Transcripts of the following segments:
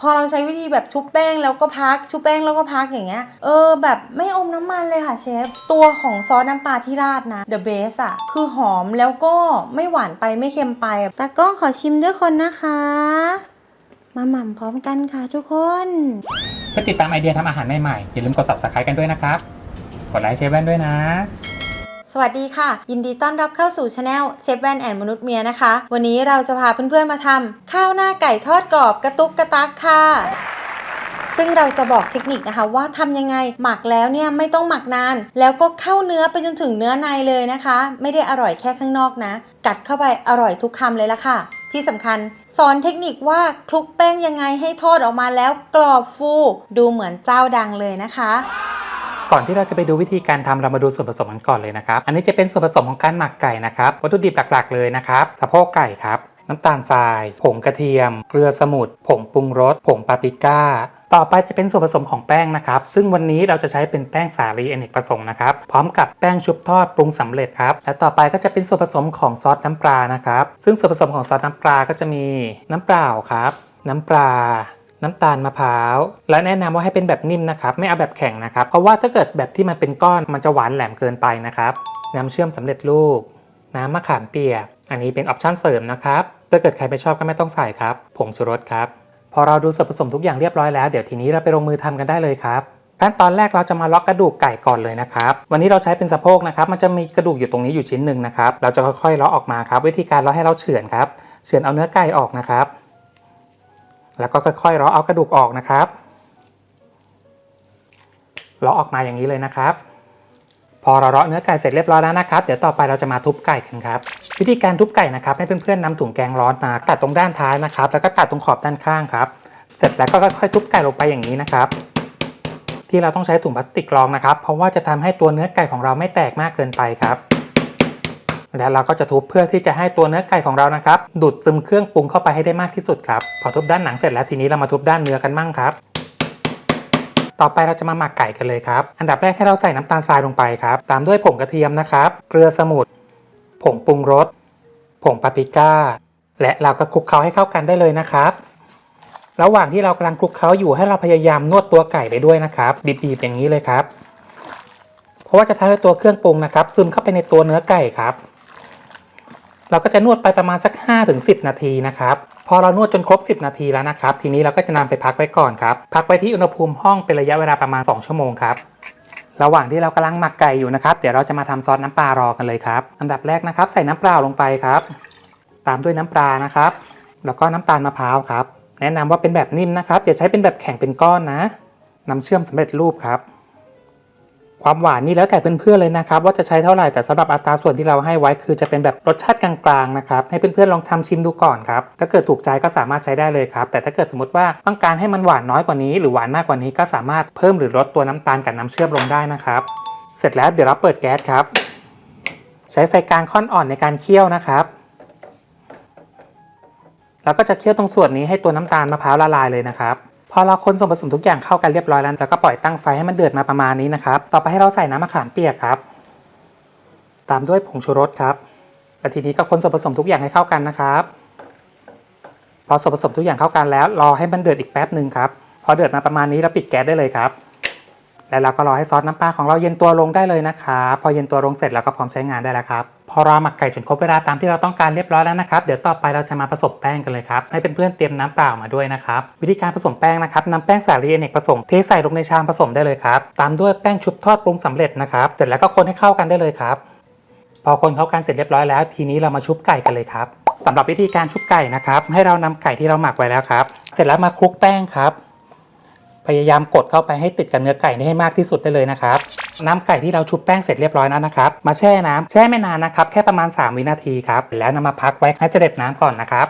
พอเราใช้วิธีแบบชุบแป้งแล้วก็พัก ชุบแป้งแล้วก็พักอย่างเงี้ย เออแบบไม่อมน้ำมันเลยค่ะเชฟ ตัวของซอสน้ำปลาที่ราดนะ The Base อะคือหอมแล้วก็ไม่หวานไปไม่เค็มไป แต่ก็ขอชิมด้วยคนนะคะ มาหม่ำพร้อมกันค่ะทุกคน เพื่อติดตามไอเดียทำอาหารใหม่ๆอย่าลืมกด subscribe กันด้วยนะครับ กดไลค์เชฟแว่นด้วยนะ สวัสดีค่ะ ยินดีต้อนรับเข้าสู่ช anel เชฟแวนแอนมนุษย์เมียนะคะ วันนี้เราจะพาเพื่อนๆมาทำข้าวหน้าไก่ทอดกรอบกระตุกกระตักค่ะซึ่งเราจะบอกเทคนิคนะคะว่าทำยังไงหมักแล้วเนี่ยไม่ต้องหมักนาน แล้วก็เข้าเนื้อไปจนถึงเนื้อในเลยนะคะ ไม่ได้อร่อยแค่ข้างนอกนะ กัดเข้าไปอร่อยทุกคำเลยละค่ะ ที่สำคัญสอนเทคนิคว่าคลุกแป้งยังไงให้ทอดออกมาแล้วกรอบฟู ดูเหมือนเจ้าดังเลยนะคะ ก่อนที่เราจะไปดูวิธีการทำเรามาดูส่วนผสมกันก่อนเลยนะครับ อันนี้จะเป็นส่วนผสมของการหมักไก่นะครับ วัตถุดิบหลักๆเลยนะครับ สะโพกไก่ครับ น้ำตาลทราย ผงกระเทียม เกลือสมุนผงปรุงรส ผงปาปริก้า ต่อไปจะเป็นส่วนผสมของแป้งนะครับ ซึ่งวันนี้เราจะใช้เป็นแป้งสาลีอเนกประสงค์นะครับ พร้อมกับแป้งชุบทอดปรุงสำเร็จครับ และต่อไปก็จะเป็นส่วนผสมของซอสน้ำปลานะครับ ซึ่งส่วนผสมของซอสน้ำปลาก็จะมีน้ำเปล่าครับ น้ำปลา น้ำตาลมะพร้าว และแนะนำว่าให้เป็นแบบนิ่มนะครับ ไม่เอาแบบแข็งนะครับ เพราะว่าถ้าเกิดแบบที่มันเป็นก้อนมันจะหวานแหลมเกินไปนะครับน้ำเชื่อมสำเร็จรูป น้ำมะขามเปียก อันนี้เป็นออปชั่นเสริมนะครับ ถ้าเกิดใครไม่ชอบก็ไม่ต้องใส่ครับ ผงชูรสครับ พอเราดูส่วนผสมทุกอย่างเรียบร้อยแล้ว เดี๋ยวทีนี้เราไปลงมือทำกันได้เลยครับขั้นตอนแรกเราจะมาล็อกกระดูกไก่ก่อนเลยนะครับ วันนี้เราใช้เป็นสะโพกนะครับ มันจะมีกระดูกอยู่ตรงนี้อยู่ชิ้นหนึ่งนะครับ เราจะค่อยๆเลาะออกมาครับ วิธีการเลาให้เราเฉือนครับ เฉือนเอาเนื้อไก่ออกนะครับ แล้วก็ค่อยๆเลาะเอากระดูกออกนะครับเลาะออกมาอย่างนี้เลยนะครับ พอเราเลาะเนื้อไก่เสร็จเรียบร้อยแล้วนะครับ เดี๋ยวต่อไปเราจะมาทุบไก่กันครับ วิธีการทุบไก่นะครับ ให้เพื่อนๆนำถุงแกงร้อนมาตัดตรงด้านท้ายนะครับ แล้วก็ตัดตรงขอบด้านข้างครับ เสร็จแล้วก็ค่อยๆทุบไก่ลงไปอย่างนี้นะครับ ที่เราต้องใช้ถุงพลาสติกรองนะครับ เพราะว่าจะทำให้ตัวเนื้อไก่ของเราไม่แตกมากเกินไปครับ แล้วเราก็จะทุบเพื่อที่จะให้ตัวเนื้อไก่ของเรานะครับ ดูดซึมเครื่องปรุงเข้าไปให้ได้มากที่สุดครับ พอทุบด้านหนังเสร็จแล้วทีนี้เรามาทุบด้านเนื้อกันมั่งครับต่อไปเราจะมาหมักไก่กันเลยครับ อันดับแรกให้เราใส่น้ำตาลทรายลงไปครับ ตามด้วยผงกระเทียมนะครับ เกลือสมุน ผงปรุงรส ผงปาปริก้า และเราก็คลุกเคล้าให้เข้ากันได้เลยนะครับ ระหว่างที่เรากำลังคลุกเคล้าอยู่ให้เราพยายามนวดตัวไก่ไปด้วยนะครับ บีบๆอย่างนี้เลยครับ เพราะว่าจะทำให้ตัวเครื่องปรุงนะครับ ซึมเข้าไปในตัวเนื้อไก่ครับ เราก็จะนวดไปประมาณสัก 5-10 นาทีนะครับ พอเรานวดจนครบ 10 นาทีแล้วนะครับ ทีนี้เราก็จะนำไปพักไว้ก่อนครับ พักไว้ที่อุณหภูมิห้องเป็นระยะเวลาประมาณ 2 ชั่วโมงครับ ระหว่างที่เรากำลังหมักไก่อยู่นะครับ เดี๋ยวเราจะมาทำซอสน้ำปลารอกันเลยครับ อันดับแรกนะครับ ใส่น้ำเปล่าลงไปครับ ตามด้วยน้ำปลานะครับ แล้วก็น้ำตาลมะพร้าวครับ แนะนำว่าเป็นแบบนิ่มนะครับ อย่าใช้เป็นแบบแข็งเป็นก้อนนะ น้ำเชื่อมสำเร็จรูปครับ ความหวานนี่แล้วแต่เพื่อนๆเลยนะครับว่าจะใช้เท่าไหร่แต่สำหรับอัตราส่วนที่เราให้ไว้คือจะเป็นแบบรสชาติกลางๆนะครับให้เพื่อนๆลองทำชิมดูก่อนครับถ้าเกิดถูกใจก็สามารถใช้ได้เลยครับแต่ถ้าเกิดสมมติว่าต้องการให้มันหวานน้อยกว่านี้ หรือหวานมากกว่านี้ก็สามารถเพิ่มหรือลดตัวน้ำตาลกับน้ำเชื่อมลงได้นะครับเสร็จแล้วเดี๋ยวเราเปิดแก๊สครับ ใช้ไฟกลางค่อนอ่อนในการเคี่ยวนะครับแล้วก็จะเคี่ยวตรงส่วนนี้ให้ตัวน้ำตาลมะพร้าวละลายเลยนะครับ พอเราคนส่วนผสมทุกอย่างเข้ากันเรียบร้อยแล้วแล้วก็ปล่อยตั้งไฟให้มันเดือดมาประมาณนี้นะครับ ต่อไปให้เราใส่น้ำมะขามเปียกครับ ตามด้วยผงชูรสครับและทีนี้ก็คนส่วนผสมทุกอย่างให้เข้ากันนะครับ พอส่วนผสมทุกอย่างเข้ากันแล้ว รอให้มันเดือดอีกแป๊บหนึ่งครับพอเดือดมาประมาณนี้เราปิดแก๊สได้เลยครับแล้วเราก็รอให้ซอสน้ำปลาของเราเย็นตัวลงได้เลยนะครับพอเย็นตัวลงเสร็จเราก็พร้อมใช้งานได้แล้วครับ พอเราหมักไก่จนครบเวลาตามที่เราต้องการเรียบร้อยแล้วนะครับเดี๋ยวต่อไปเราจะมาผสมแป้งกันเลยครับให้เพื่อนๆเตรียมน้ำเปล่ามาด้วยนะครับวิธีการผสมแป้งนะครับนำแป้งสาลีอเนกประสงค์เทใส่ลงในชามผสมได้เลยครับตามด้วยแป้งชุบทอดปรุงสำเร็จนะครับเสร็จแล้วก็คนให้เข้ากันได้เลยครับ พอคนเข้ากันเสร็จเรียบร้อยแล้ว ทีนี้เรามาชุบไก่กันเลยครับสำหรับวิธีการชุบไก่นะครับให้เรานำไก่ที่เราหมักไว้แล้วครับ เสร็จแล้วมาคลุกแป้งครับ พยายามกดเข้าไปให้ติดกับเนื้อไก่ให้มากที่สุดได้เลยนะครับ น้ำไก่ที่เราชุบแป้งเสร็จเรียบร้อยแล้วนะครับ มาแช่น้ำแช่ไม่นานนะครับ แค่ประมาณ 3 วินาทีครับแล้วนำมาพักไว้ให้เสด็จน้ำก่อนนะครับ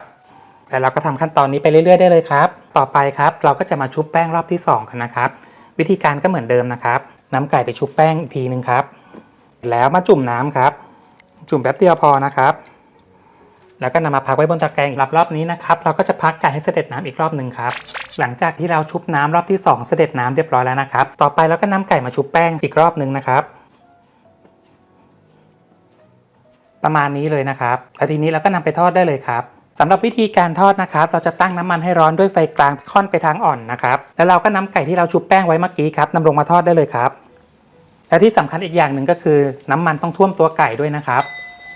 แล้วเราก็ทำขั้นตอนนี้ไปเรื่อยๆได้เลยครับ ต่อไปครับเราก็จะมาชุบแป้งรอบที่2กันนะครับ วิธีการก็เหมือนเดิมนะครับ น้ำไก่ไปชุบแป้งอีกทีนึงครับ แล้วมาจุ่มน้ำครับ จุ่มแป๊บเดียวพอนะครับ แล้วก็นำมาพักไว้บนตะแกรงอีกรอบนี้นะครับ เราก็จะพักไก่ให้เสด็จน้ำอีกรอบหนึ่งครับ หลังจากที่เราชุบน้ำรอบที่ 2 เสด็จน้ำเรียบร้อยแล้วนะครับ ต่อไปเราก็นำไก่มาชุบแป้งอีกรอบหนึ่งนะครับ ประมาณนี้เลยนะครับแล้วทีนี้เราก็นำไปทอดได้เลยครับสำหรับวิธีการทอดนะครับ เราจะตั้งน้ำมันให้ร้อนด้วยไฟกลางค่อนไปทางอ่อนนะครับ แล้วเราก็นำไก่ที่เราชุบแป้งไว้เมื่อกี้ครับนำลงมาทอดได้เลยครับและที่สำคัญอีกอย่างหนึ่งก็คือ น้ำมันต้องท่วมตัวไก่ด้วยนะครับ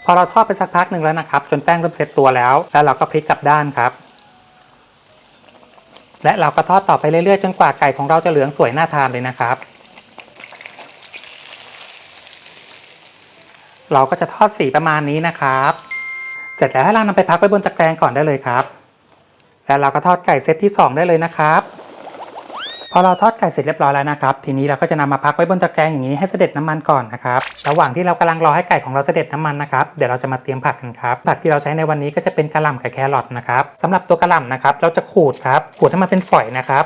พอเราทอดไปสักพักหนึ่งแล้วนะครับ จนแป้งเริ่มเซ็ตตัวแล้ว แล้วเราก็พลิกกลับด้านครับ และเราก็ทอดต่อไปเรื่อยๆ จนกว่าไก่ของเราจะเหลืองสวยน่าทานเลยนะครับ เราก็จะทอดสีประมาณนี้นะครับ เสร็จแล้วให้เรานำไปพักไว้บนตะแกรงก่อนได้เลยครับ แล้วเราก็ทอดไก่เซตที่ 2 ได้เลยนะครับ พอเราทอดไก่เสร็จเรียบร้อยแล้วนะครับ ทีนี้เราก็จะนำมาพักไว้บนตะแกรงอย่างนี้ให้เสด็จน้ำมันก่อนนะครับ ระหว่างที่เรากำลังรอให้ไก่ของเราเสด็จน้ำมันนะครับ เดี๋ยวเราจะมาเตรียมผักกันครับ ผักที่เราใช้ในวันนี้ก็จะเป็นกระหล่ำกับแครอทนะครับสำหรับตัวกระหล่ำนะครับ เราจะขูดครับ ขูดให้มันเป็นฝอยนะครับ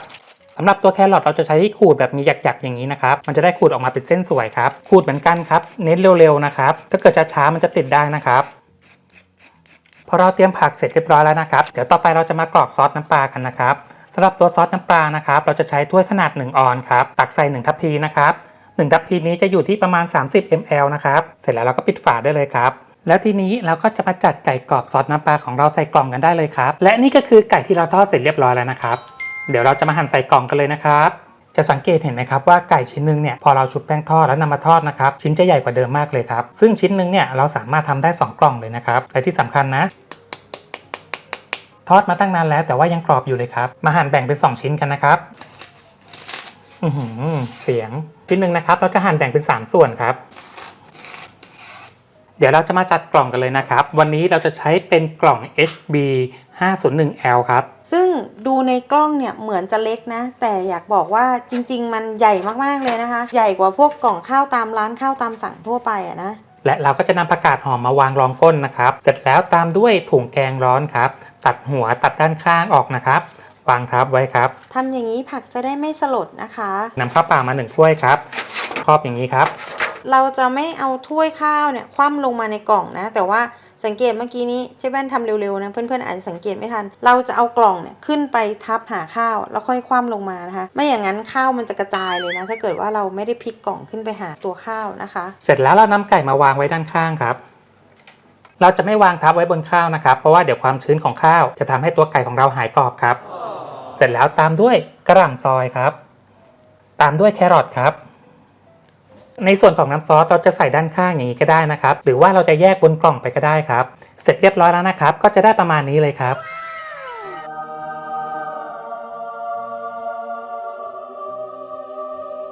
สำหรับตัวแครอทเราจะใช้ที่ขูดแบบมีหยักๆอย่างนี้นะครับ มันจะได้ขูดออกมาเป็นเส้นสวยครับ ขูดเหมือนกันครับ เน้นเร็วๆนะครับ ถ้าเกิดช้าๆมันจะติดได้นะครับพอเราเตรียมผักเสร็จเรียบร้อยแล้วนะครับ เดี๋ยวต่อไปเราจะมากรอกซอสน้ำปลากันนะครับำหรับตัวซอสน้ำปลานะครับ เราจะใช้ถ้วยขนาด 1 ออนครับ ตักใส่ 1 ทัพพีนะครับ1ทัพพีนี้จะอยู่ที่ประมาณ 30 ml นะครับ เสร็จแล้วเราก็ปิดฝาได้เลยครับ แล้วทีนี้เราก็จะมาจัดไก่กรอบซอสน้ำปลาของเราใส่กล่องกันได้เลยครับ และนี่ก็คือไก่ที่เราทอดเสร็จเรียบร้อยแล้วนะครับ เดี๋ยวเราจะมาหั่นใส่กล่องกันเลยนะครับจะสังเกตเห็นไหมครับว่าไก่ชิ้นหนึงเนี่ยพอเราชุบแป้งทอดแล้วนำมาทอดนะครับชิ้นจะใหญ่กว่าเดิมมากเลยครับซึ่งชิ้นหนึงเนี่ยเราสามารถทำได้ 2 กล่องเลยนะครับและที่สำคัญนะ ทอดมาตั้งนานแล้วแต่ว่ายังกรอบอยู่เลยครับ มาหั่นแบ่งเป็น 2 ชิ้นกันนะครับเสียงชิ้นหนึ่งนะครับ เราจะหั่นแบ่งเป็น 3 ส่วนครับ เดี๋ยวเราจะมาจัดกล่องกันเลยนะครับ วันนี้เราจะใช้เป็นกล่อง HB 501L ครับ ซึ่งดูในกล้องเนี่ยเหมือนจะเล็กนะ แต่อยากบอกว่าจริง ๆ มันใหญ่มากๆเลยนะคะ ใหญ่กว่าพวกกล่องข้าวตามร้านข้าวตามสั่งทั่วไปอะนะ และเราก็จะนำผักกาดหอมมาวางรองก้นนะครับ เสร็จแล้วตามด้วยถุงแกงร้อนครับ ตัดหัวตัดด้านข้างออกนะครับวางทับไว้ครับทำอย่างนี้ผักจะได้ไม่สลดนะคะนำข้าวเปล่ามาหนึ่งถ้วยครับครอบอย่างนี้ครับ เราจะไม่เอาถ้วยข้าวเนี่ยคว่ำลงมาในกล่องนะ แต่ว่า สังเกตเมื่อกี้นี้เจ๊แว่นทำเร็วๆนะเพื่อนๆอาจจะสังเกตไม่ทัน เราจะเอากล่องเนี่ยขึ้นไปทับหาข้าวแล้วค่อยคว่ำลงมานะคะ ไม่อย่างนั้นข้าวมันจะกระจายเลยนะ ถ้าเกิดว่าเราไม่ได้พลิกกล่องขึ้นไปหาตัวข้าวนะคะ เสร็จแล้วเรานำไก่มาวางไว้ด้านข้างครับเราจะไม่วางทับไว้บนข้าวนะครับ เพราะว่าเดี๋ยวความชื้นของข้าวจะทำให้ตัวไก่ของเราหายกรอบครับ เสร็จแล้วตามด้วยกระหล่ำซอยครับ ตามด้วยแครอทครับ ในส่วนของน้ำซอสเราจะใส่ด้านข้างอย่างนี้ก็ได้นะครับ หรือว่าเราจะแยกบนกล่องไปก็ได้ครับ เสร็จเรียบร้อยแล้วนะครับ ก็จะได้ประมาณนี้เลยครับ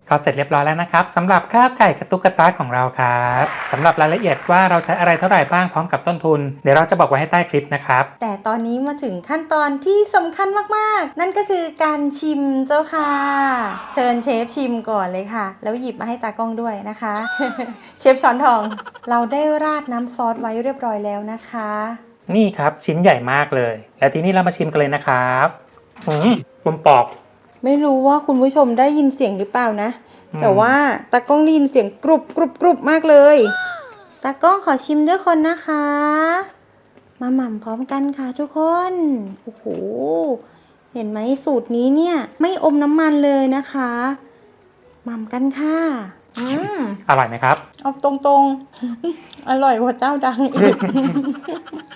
ก็เสร็จเรียบร้อยแล้วนะครับสำหรับข้าวไก่กระตุกกระตากของเราครับสำหรับรายละเอียดว่าเราใช้อะไรเท่าไหร่บ้างพร้อมกับต้นทุน เดี๋ยวเราจะบอกไว้ให้ใต้คลิปนะครับ แต่ตอนนี้มาถึงขั้นตอนที่สำคัญมากๆ นั่นก็คือการชิมเจ้าค่ะ เชิญเชฟชิมก่อนเลยค่ะ แล้วหยิบมาให้ตากล้องด้วยนะคะ เชฟช้อนทอง เราได้ราดน้ำซอสไว้เรียบร้อยแล้วนะคะ นี่ครับชิ้นใหญ่มากเลย และทีนี้เรามาชิมกันเลยนะครับอืมบนปอก ไม่รู้ว่าคุณผู้ชมได้ยินเสียงหรือเปล่านะอืมแต่ว่าตากล้องได้ยินเสียงกรุบกรุบกรุบมากเลยตากล้องขอชิมด้วยคนนะคะ มาหม่ำพร้อมกันค่ะทุกคนโอ้โหเห็นไหมสูตรนี้เนี่ย ไม่อมน้ำมันเลยนะคะหม่ำกันค่ะ อืมอร่อยไหมครับ เอาตรงๆ อร่อยกว่าเจ้าดังอีก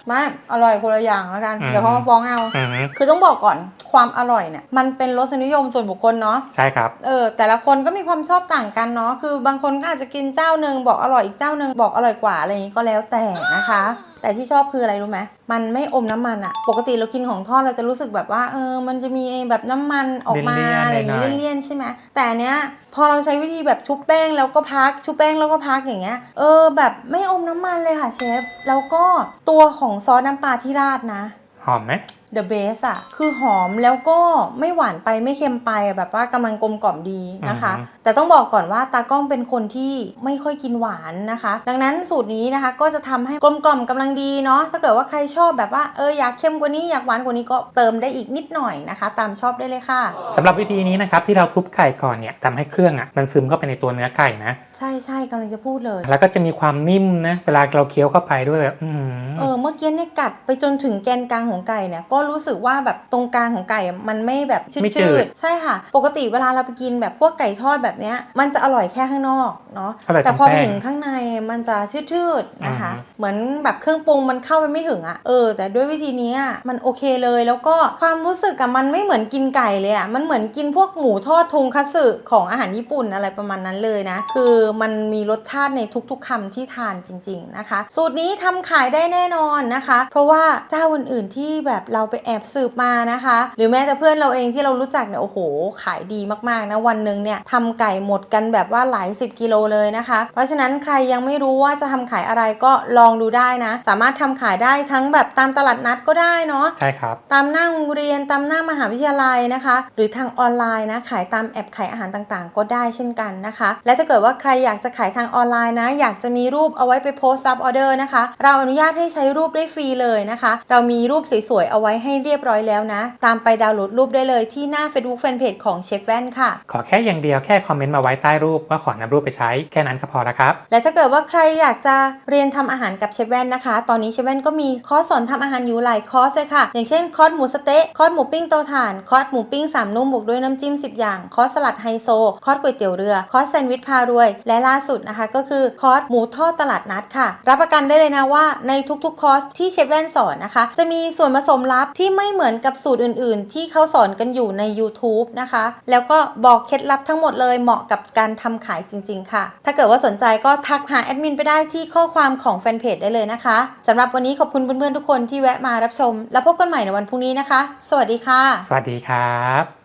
ไม่อร่อยคนละอย่างแล้วกัน อืม เดี๋ยวเขามาฟ้องเอา อืมคือต้องบอกก่อนความอร่อยเนี่ย มันเป็นรสนิยมส่วนบุคคลเนาะ ใช่ครับ เออแต่ละคนก็มีความชอบต่างกันเนาะคือบางคนก็อาจจะกินเจ้าหนึ่งบอกอร่อยอีกเจ้าหนึ่งบอกอร่อยกว่าอะไรอย่างนี้ก็แล้วแต่นะคะ แต่ที่ชอบคืออะไรรู้ไหมมันไม่อมน้ำมันอะปกติเรากินของทอดเราจะรู้สึกแบบว่าเออมันจะมีแบบน้ำมันออกมาเลี่ยนๆอะไรอย่างนี้หน่อยๆเลี่ยนๆใช่ไหมแต่อันเนี้ยพอเราใช้วิธีแบบชุบแป้งแล้วก็พักชุบแป้งแล้วก็พักอย่างเงี้ยเออแบบไม่อมน้ำมันเลยค่ะเชฟแล้วก็ตัวของซอสน้ำปลาที่ราดนะ หอมไหม The best อะคือหอมแล้วก็ไม่หวานไปไม่เค็มไปอะแบบว่ากำลังกลมกล่อมดีนะคะอือฮึแต่ต้องบอกก่อนว่าตากล้องเป็นคนที่ไม่ค่อยกินหวานนะคะ ดังนั้นสูตรนี้นะคะก็จะทำให้กลมกล่อมกำลังดีเนาะถ้าเกิดว่าใครชอบแบบว่าเอออยากเค็มกว่านี้อยากหวานกว่านี้ก็เติมได้อีกนิดหน่อยนะคะ ตามชอบได้เลยค่ะสำหรับวิธีนี้นะครับที่เราทุบไก่ก่อนเนี่ยทำให้เครื่องอะมันซึมเข้าไปในตัวเนื้อไก่นะใช่ใช่กำลังจะพูดเลย แล้วก็จะมีความนิ่มนะเวลาเราเคี้ยวเข้าไปด้วยแบบอืมเออเมื่อกี้เนี่ยกัดไปจนถึงแกนกลางของไก่เนี่ยก็ะรู้สึกว่าแบบตรงกลางของไก่อะมันไม่แบบชืไม่จืดดๆใช่ค่ะ ปกติเวลาเราไปกินแบบพวกไก่ทอดแบบเนี้ยมันจะอร่อยแค่ข้างนอกเนาะอร่อยแต่พอไปตรงแป้งถึงข้างในมันจะชืดๆนะคะอือฮึเหมือนแบบเครื่องปรุงมันเข้าไปไม่ถึงอะเออ แต่ด้วยวิธีเนี้ยมันโอเคเลยแล้วก็ความรู้สึกอะมันไม่เหมือนกินไก่เลยอะมันเหมือนกินพวกหมูทอดทุงคัตสึของอาหารญี่ปุ่นอะไรประมาณนั้นเลยนะ คือมันมีรสชาติในทุกๆคำที่ทานจริง ๆนะคะ สูตรนี้ทำขายได้แน่นอนนะคะ เพราะว่าเจ้าอื่นๆที่แบบเราไปแอบสืบมานะคะ หรือแม้แต่เพื่อนเราเองที่เรารู้จักเนี่ยโอ้โห ขายดีมากๆนะวันหนึ่งเนี่ยทำไก่หมดกันแบบว่าหลายสิบกิโลเลยนะคะ เพราะฉะนั้นใครยังไม่รู้ว่าจะทำขายอะไรก็ลองดูได้นะ สามารถทำขายได้ทั้งแบบตามตลาดนัดก็ได้เนาะใช่ครับ ตามหน้าโรงเรียนตามหน้ามหาวิทยาลัยนะคะ หรือทางออนไลน์นะขายตามแอปขายอาหารต่างๆ ก็ได้เช่นกันนะคะ และถ้าเกิดว่าใครอยากจะขายทางออนไลน์นะ อยากจะมีรูปเอาไว้ไปโพสต์ซับออเดอร์นะคะ เราอนุญาตให้ใช้รูปได้ฟรีเลยนะคะ เรามีรูปสวยๆเอาไว้ให้เรียบร้อยแล้วนะ ตามไปดาวน์โหลดรูปได้เลยที่หน้า Facebook Fanpage ของเชฟแว่นค่ะ ขอแค่อย่างเดียวแค่คอมเมนต์มาไว้ใต้รูปว่าขอนำรูปไปใช้แค่นั้นก็พอแล้วครับ และถ้าเกิดว่าใครอยากจะเรียนทำอาหารกับเชฟแว่นนะคะ ตอนนี้เชฟแว่นก็มีคอร์สสอนทำอาหารอยู่หลายคอร์สเลยค่ะ อย่างเช่นคอร์สหมูสะเต๊ะคอร์สหมูปิ้งเตาถ่านคอร์สหมูปิ้งสามนุ่มบวกด้วยน้ำจิ้ม 10 อย่างคอร์สสลัดไฮโซคอร์สก๋วยเตี๋ยวเรือคอร์สแซนด์วิชพารวย และล่าสุดนะคะ ก็คือคอร์สหมูทอดตลาดนัดค่ะ รับประกันได้เลยนะว่าในทุกๆคอร์สที่เชฟแว่นสอนนะคะ จะมีส่วนผสมลับที่ไม่เหมือนกับสูตรอื่นๆ ที่เขาสอนกันอยู่ใน YouTube นะคะ แล้วก็บอกเคล็ดลับทั้งหมดเลยเหมาะกับการทำขายจริง ๆ ค่ะ ถ้าเกิดว่าสนใจก็ทักหาแอดมินไปได้ที่ข้อความของแฟนเพจได้เลยนะคะสำหรับวันนี้ขอบคุณเพื่อนๆทุกคนที่แวะมารับชม แล้วพบกันใหม่ในวันพรุ่งนี้นะคะ สวัสดีค่ะ สวัสดีครับ